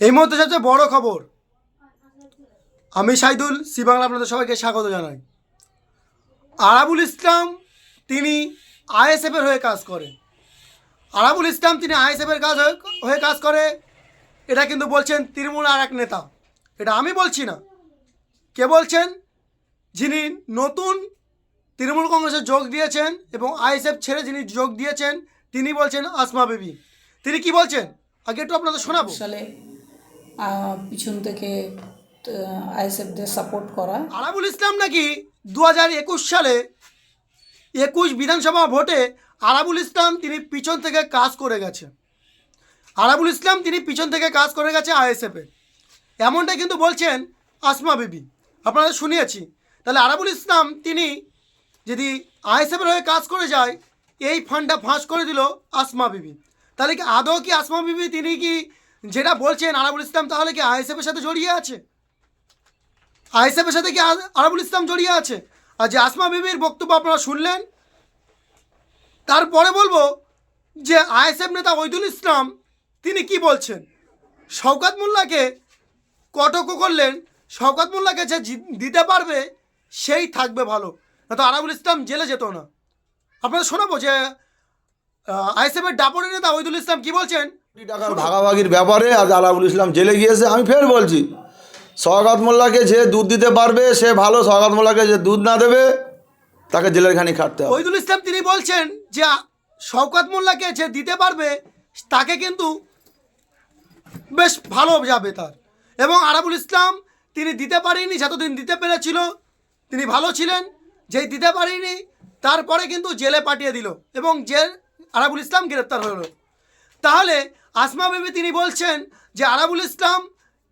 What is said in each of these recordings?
এই মুহূর্তে সবচেয়ে বড় খবর। আমি সাইদুল, সি বাংলা আপনাদের সবাইকে স্বাগত জানাই। আরাবুল ইসলাম তিনি আইএসএফের হয়ে কাজ করে। আরাবুল ইসলাম তিনি আইএসএফের কাজ হয়ে- কাজ করে। এটা কিন্তু বলছেন তৃণমূল আর এক নেতা। এটা আমি বলছি না। কে বলছেন? যিনি নতুন তৃণমূল কংগ্রেসে যোগ দিয়েছেন এবং আইএসএফ ছেড়ে যিনি যোগ দিয়েছেন, তিনি বলছেন আসমা বেবি। তিনি কি বলছেন? আগে একটু আপনাদের শোনাবো। পিছন থেকে আইএসএফদের সাপোর্ট করা। আরাবুল ইসলাম নাকি দু হাজার একুশ সালে একুশ বিধানসভা ভোটে আরাবুল ইসলাম তিনি পিছন থেকে কাজ করে গেছে। আরাবুল ইসলাম তিনি পিছন থেকে কাজ করে গেছে আইএসএফে। এমনটা কিন্তু বলছেন আসমা বিবি। আপনারা শুনিয়েছি। তাহলে আরাবুল ইসলাম তিনি যদি আইএসএফের হয়ে কাজ করে যায়, এই ফান্ডটা ফাঁস করে দিল আসমা বিবি। তাহলে কি আদৌ কি আসমা বিবি তিনি কি যেটা বলছেন আরাবুল ইসলাম, তাহলে কি আইএসএফের সাথে জড়িয়ে আছে? আইএসএফের সাথে কি আরাবুল ইসলাম জড়িয়ে আছে? আর যে আসমা বিবির বক্তব্য আপনারা শুনলেন, তারপরে বলব যে আইএসএফ নেতা ওইদুল ইসলাম, তিনি কি বলছেন? শওকাত মোল্লাকে কটক করলেন, শওকাত মোল্লাকে যে দিতে পারবে, সেই থাকবে ভালো। না তো আরাবুল ইসলাম জেলে যেত না। আপনারা শোনাবো যে আইএসএফের ডাপরের নেতা ওইদুল ইসলাম কি বলছেন? টাকার ভাগাভাগির ব্যাপারে আজ আলাবুল ইসলাম জেলে গিয়েছে আমি ফের বলছি সওগাত মোল্লাকে যে দুধ দিতে পারবে সে ভালো সওগাত মোল্লাকে যে দুধ না দেবে তাকে জেলের খানি খাটতে হবে। ওইদুল ইসলাম তিনি বলছেন যে শওকাত মোল্লাকে যে দিতে পারবে তাকে কিন্তু বেশ ভালো যাবে তার। এবং আরাবুল ইসলাম তিনি দিতে পারেনি যতদিন দিতে পেরেছিল তিনি ভালো ছিলেন। যেই দিতে পারেনি তারপরে কিন্তু জেলে পাঠিয়ে দিল। এবং জেল আরাবুল ইসলাম গ্রেপ্তার হলো। তাহলে আসমা বেবি তিনি বলছেন যে আরাবুল ইসলাম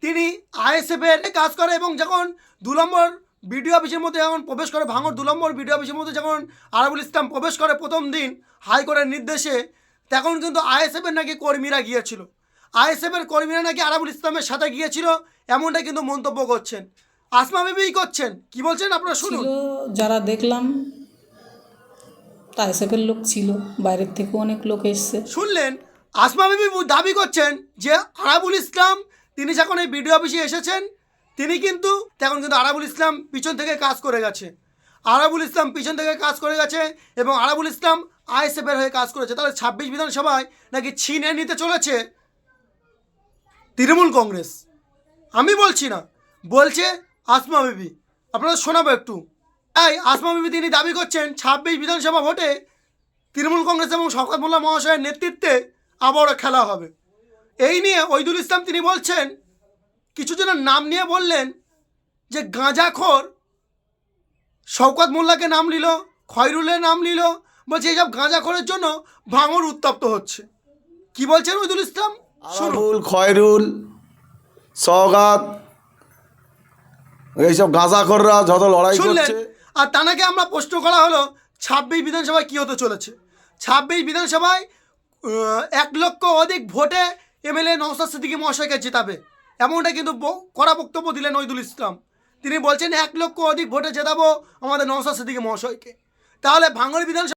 তিনি আইএসএফের কাজ করে এবং যখন দু নম্বর বিডিও অফিসের মধ্যে যখন প্রবেশ করে, ভাঙর দু নম্বর বিডিও অফিসের মধ্যে যখন আরাবুল ইসলাম প্রবেশ করে প্রথম দিন হাইকোর্টের নির্দেশে, তখন কিন্তু আইএসএফের নাকি কর্মীরা গিয়েছিল। আইএসএফের কর্মীরা নাকি আরাবুল ইসলামের সাথে গিয়েছিল, এমনটা কিন্তু মন্তব্য করছেন। আসমা বেবিই করছেন। কি বলছেন আপনারা শুনুন। যারা দেখলাম আইএসএফের লোক ছিল, বাইরের থেকেও অনেক লোক এসছে। শুনলেন? আসমা বিবি দাবি করছেন যে আরাবুল ইসলাম, তিনি যখন এই বিডিও অফিসে এসেছেন, তিনি কিন্তু তখন কিন্তু আরাবুল ইসলাম পিছন থেকে কাজ করে গেছে। আরাবুল ইসলাম পিছন থেকে কাজ করে গেছে এবং আরাবুল ইসলাম আইএসএফের হয়ে কাজ করেছে। তাহলে ছাব্বিশ বিধানসভায় নাকি ছিনে নিতে চলেছে তৃণমূল কংগ্রেস? আমি বলছি না, বলছে আসমা বিবি। আপনারা শোনাবো একটু। তাই আসমা বিবি তিনি দাবি করছেন ছাব্বিশ বিধানসভা ভোটে তৃণমূল কংগ্রেস এবং শওকত মোল্লা মহাশয়ের নেতৃত্বে আবারও খেলা হবে। এই নিয়ে ওইদুল ইসলাম তিনি বলছেন কিছু জনের নাম নিয়ে বললেন যে গাঁজাখোর শওকত মোল্লাকে নাম নিল খয়রুলের নাম নিল বলছে এইসব গাঁজাখোরের জন্য ভাঙর উত্তপ্ত হচ্ছে। কি বলছেন ওইদুল ইসলাম? আলাবুল খয়রুল সওগাত এইসব গাঁজাখররা যত লড়াই করছে আর তানাকে আমরা প্রশ্ন করা হলো, ছাব্বিশ বিধানসভায় কী হতে চলেছে? ছাব্বিশ বিধানসভায় এক লক্ষ অধিক ভোটে এমএলএ নওসাদ সিদ্দিকী মহাশয়কে জেতাবে। এমনটা কিন্তু কড়া বক্তব্য দিলেন নইদুল ইসলাম। তিনি বলছেন, এক লক্ষ অধিক ভোটে জেতাবো আমাদের নওসাদ সিদ্দিকী মহাশয়কে। তাহলে ভাঙড় বিধানসভা